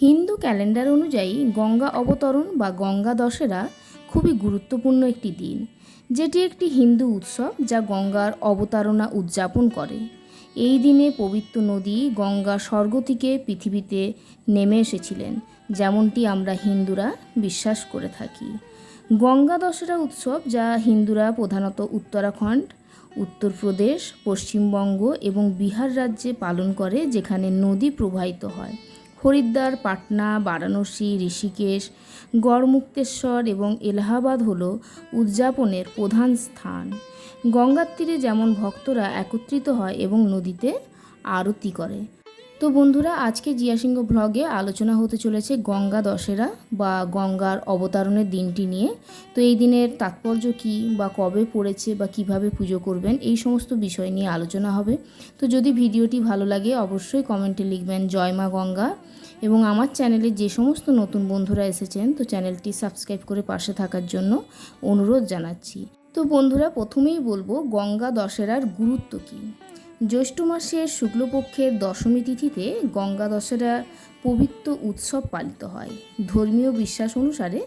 Hindu calendar অনুযায়ী গঙ্গা অবতরণ বা গঙ্গা দশেরা খুবই গুরুত্বপূর্ণ একটি দিন। যেটি একটি হিন্দু উৎসব যা গঙ্গার অবতারণা উদযাপন করে। এই দিনে পবিত্র নদী গঙ্গা স্বর্গ থেকে পৃথিবীতে নেমে এসেছিলেন, যেমনটি আমরা হিন্দুরা বিশ্বাস করে থাকি। গঙ্গা দশেরা উৎসব যা হিন্দুরা প্রধানত উত্তরাখণ্ড, উত্তরপ্রদেশ, পশ্চিমবঙ্গ এবং বিহার রাজ্যে পালন করে, যেখানে নদী প্রবাহিত হয়। হরিদ্বার, পাটনা, বারাণসী, ঋষিকেশ, গড়মুক্তেশ্বর এবং এলাহাবাদ হল উদযাপনের প্রধান স্থান। গঙ্গার তীরে যেমন ভক্তরা একত্রিত হয় এবং নদীতে আরতি করে তো বন্ধুরা, আজকে জিয়াসিংহ ব্লগে আলোচনা হতে চলেছে গঙ্গা দশেরা বা গঙ্গার অবতারণের দিনটি নিয়ে। তো এই দিনের তাৎপর্য কী বা কবে পড়েছে বা কীভাবে পুজো করবেন, এই সমস্ত বিষয় নিয়ে আলোচনা হবে। তো যদি ভিডিওটি ভালো লাগে, অবশ্যই কমেন্টে লিখবেন জয় মা গঙ্গা। এবং আমার চ্যানেলে যে সমস্ত নতুন বন্ধুরা এসেছেন, তো চ্যানেলটি সাবস্ক্রাইব করে পাশে থাকার জন্য অনুরোধ জানাচ্ছি। তো বন্ধুরা, প্রথমেই বলব গঙ্গা দশেরার গুরুত্ব কী? জ্যৈষ্ঠ মাসের শুক্লপক্ষের দশমী তিথিতে গঙ্গা দশেরা পবিত্র উৎসব পালিত হয়। ধর্মীয় বিশ্বাস অনুসারে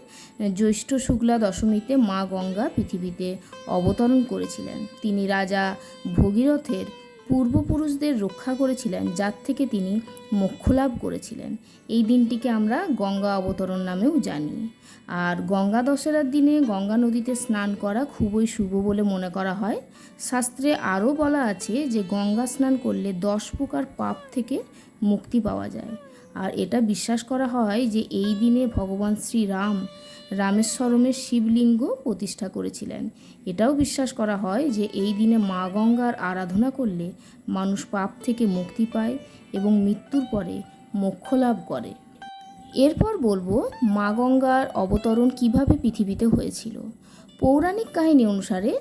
জ্যৈষ্ঠ শুক্লা দশমীতে মা গঙ্গা পৃথিবীতে অবতরণ করেছিলেন। তিনি রাজা ভগীরথের পূর্বপুরুষদের রক্ষা করেছিলেন, যার থেকে তিনি মোক্ষ লাভ করেছিলেন। এই দিনটিকে আমরা গঙ্গা অবতরণ নামেও জানি। আর গঙ্গা দশেরার দিনে গঙ্গা নদীতে স্নান করা খুবই শুভ বলে মনে করা হয়। শাস্ত্রে আরও বলা আছে যে, গঙ্গা স্নান করলে দশ প্রকার পাপ থেকে মুক্তি পাওয়া যায়। আর এটা বিশ্বাস করা হয় যে, এই দিনে ভগবান শ্রীরাম রামেশ্বরমের শিবলিঙ্গ প্রতিষ্ঠা করেছিলেন। এটাও বিশ্বাস করা হয় যে এই দিনে মা গঙ্গার আরাধনা করলে মানুষ পাপ থেকে মুক্তি পায় এবং মৃত্যুর পরে মোক্ষ লাভ করে। এরপর বলব, মা গঙ্গার অবতরণ কীভাবে পৃথিবীতে হয়েছিল? পৌরাণিক কাহিনী অনুসারে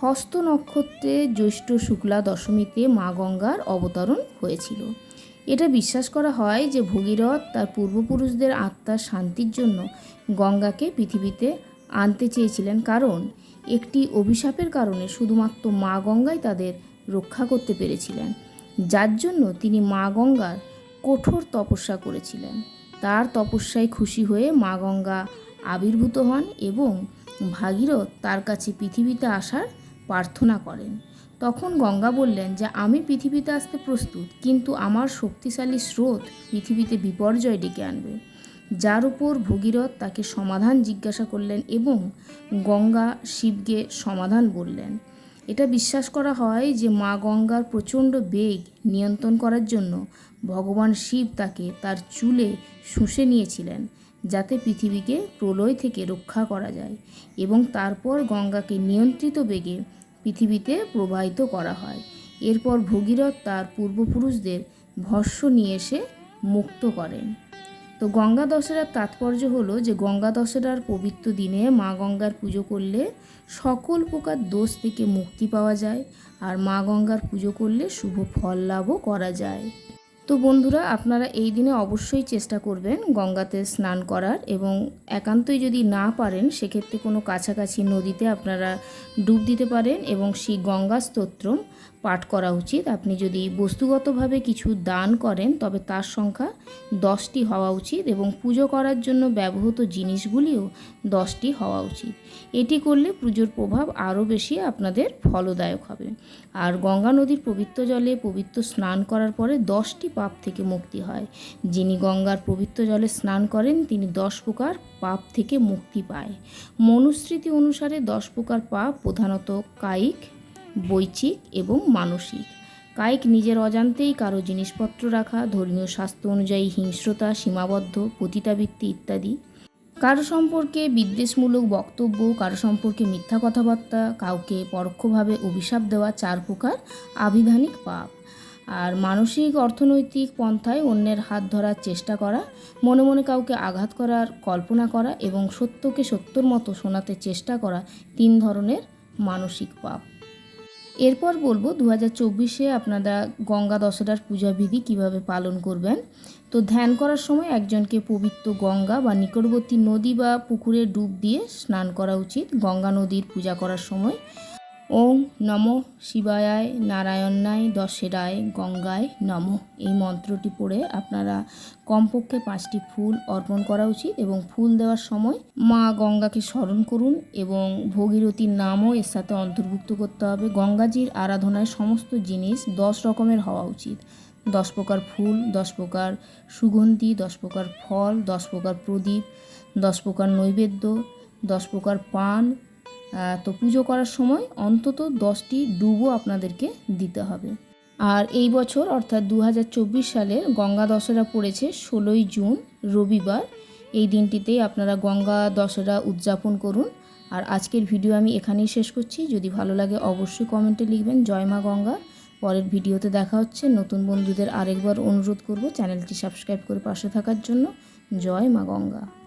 হস্ত নক্ষত্রে জ্যৈষ্ঠ শুক্লা দশমীতে মা গঙ্গার অবতরণ হয়েছিল। এটা বিশ্বাস করা হয় যে ভগীরথ তার পূর্বপুরুষদের আত্মার শান্তির জন্য গঙ্গাকে পৃথিবীতে আনতে চেয়েছিলেন। কারণ একটি অভিশাপের কারণে শুধুমাত্র মা গঙ্গাই তাদের রক্ষা করতে পেরেছিলেন। যার জন্য তিনি মা গঙ্গার কঠোর তপস্যা করেছিলেন। তার তপস্যায় খুশি হয়ে মা গঙ্গা আবির্ভূত হন এবং ভাগীরথ তার কাছে পৃথিবীতে আসার প্রার্থনা করেন। তখন গঙ্গা বললেন যে, আমি পৃথিবীতে আসতে প্রস্তুত, কিন্তু আমার শক্তিশালী স্রোত পৃথিবীতে বিপর্যয় ডেকে আনবে। যার উপর ভগীরথ তাকে সমাধান জিজ্ঞাসা করলেন এবং গঙ্গা শিবকে সমাধান বললেন। এটা বিশ্বাস করা হয় যে, মা গঙ্গার প্রচণ্ড বেগ নিয়ন্ত্রণ করার জন্য ভগবান শিব তাকে তার চুলে শুষে নিয়েছিলেন, যাতে পৃথিবীকে প্রলয় থেকে রক্ষা করা যায় এবং তারপর গঙ্গাকে নিয়ন্ত্রিত বেগে পৃথিবীতে প্রবাহিত করা হয়। এরপর ভগীরথ তার পূর্বপুরুষদের ভস্য নিয়ে এসে মুক্ত করেন। তো গঙ্গা দশেরার তাৎপর্য হলো যে, গঙ্গা দশেরার পবিত্র দিনে মা গঙ্গার পুজো করলে সকল প্রকার দোষ থেকে মুক্তি পাওয়া যায় আর মা গঙ্গার পুজো করলে শুভ ফল লাভও করা যায়। তো বন্ধুরা, আপনারা এই দিনে অবশ্যই চেষ্টা করবেন গঙ্গাতে স্নান করার এবং একান্তই যদি না পারেন, সেক্ষেত্রে কোনো কাছাকাছি নদীতে আপনারা ডুব দিতে পারেন এবং সেই গঙ্গা স্তোত্রম পাঠ করা উচিত। আপনি যদি বস্তুগতভাবে কিছু দান করেন, তবে তার সংখ্যা দশটি হওয়া উচিত এবং পুজো করার জন্য ব্যবহৃত জিনিসগুলিও দশটি হওয়া উচিত। এটি করলে পুজোর প্রভাব আরও বেশি আপনাদের ফলদায়ক হবে। আর গঙ্গা নদীর পবিত্র জলে পবিত্র স্নান করার পরে দশটি পাপ থেকে মুক্তি হয়। যিনি গঙ্গার পবিত্র জলে স্নান করেন, তিনি দশ প্রকার পাপ থেকে মুক্তি পায়। মনুস্মৃতি অনুসারে দশ প্রকার পাপ প্রধানত কায়িক, বৈচিক এবং মানসিক। কায়িক নিজের অজান্তেই কারও জিনিসপত্র রাখা, ধর্মীয় স্বাস্থ্য অনুযায়ী হিংস্রতা, সীমাবদ্ধ, পতিতাবৃত্তি ইত্যাদি। কারও সম্পর্কে বিদ্বেষমূলক বক্তব্য, কারও সম্পর্কে মিথ্যা কথাবার্তা, কাউকে পরোক্ষভাবে অভিশাপ দেওয়া চার প্রকার আবিধানিক পাপ। আর মানসিক অর্থনৈতিক পন্থায় অন্যের হাত ধরার চেষ্টা করা, মনে মনে কাউকে আঘাত করার কল্পনা করা এবং সত্যকে সত্যর মতো শোনাতে চেষ্টা করা তিন ধরনের মানসিক পাপ। এরপর বলব দু হাজার চব্বিশে আপনারা গঙ্গা দশেরার পূজাবিধি কীভাবে পালন করবেন? তো ধ্যান করার সময় একজনকে পবিত্র গঙ্গা বা নিকটবর্তী নদী বা পুকুরে ডুব দিয়ে স্নান করা উচিত। গঙ্গা নদীর পূজা করার সময় ওম নম শিবায় নারায়ণায় দশেরায় গঙ্গায় নম। এই মন্ত্রটি পড়ে আপনারা কমপক্ষে পাঁচটি ফুল অর্পণ করা উচিত এবং ফুল দেওয়ার সময় মা গঙ্গাকে স্মরণ করুন এবং ভগীরথীর নামও এর সাথে অন্তর্ভুক্ত করতে হবে। গঙ্গাজির আরাধনায় সমস্ত জিনিস দশ রকমের হওয়া উচিত। দশ প্রকার ফুল, দশ প্রকার সুগন্ধি, দশ প্রকার ফল, দশ প্রকার প্রদীপ, দশ প্রকার নৈবেদ্য, দশ প্রকার পান তো পুজো করার সময় অন্তত দশটি ডুবো আপনাদেরকে দিতে হবে। আর এই বছর অর্থাৎ দু সালের গঙ্গা দশেরা পড়েছে ষোলোই জুন, রবিবার। এই দিনটিতেই আপনারা গঙ্গা দশেরা উদযাপন করুন। আর আজকের ভিডিও আমি এখানেই শেষ করছি। যদি ভালো লাগে অবশ্যই কমেন্টে লিখবেন, জয় মা গঙ্গা। পরের ভিডিওতে দেখা হচ্ছে। নতুন বন্ধুদের আরেকবার অনুরোধ করব চ্যানেলটি সাবস্ক্রাইব করে পাশে থাকার জন্য। জয় মা গঙ্গা।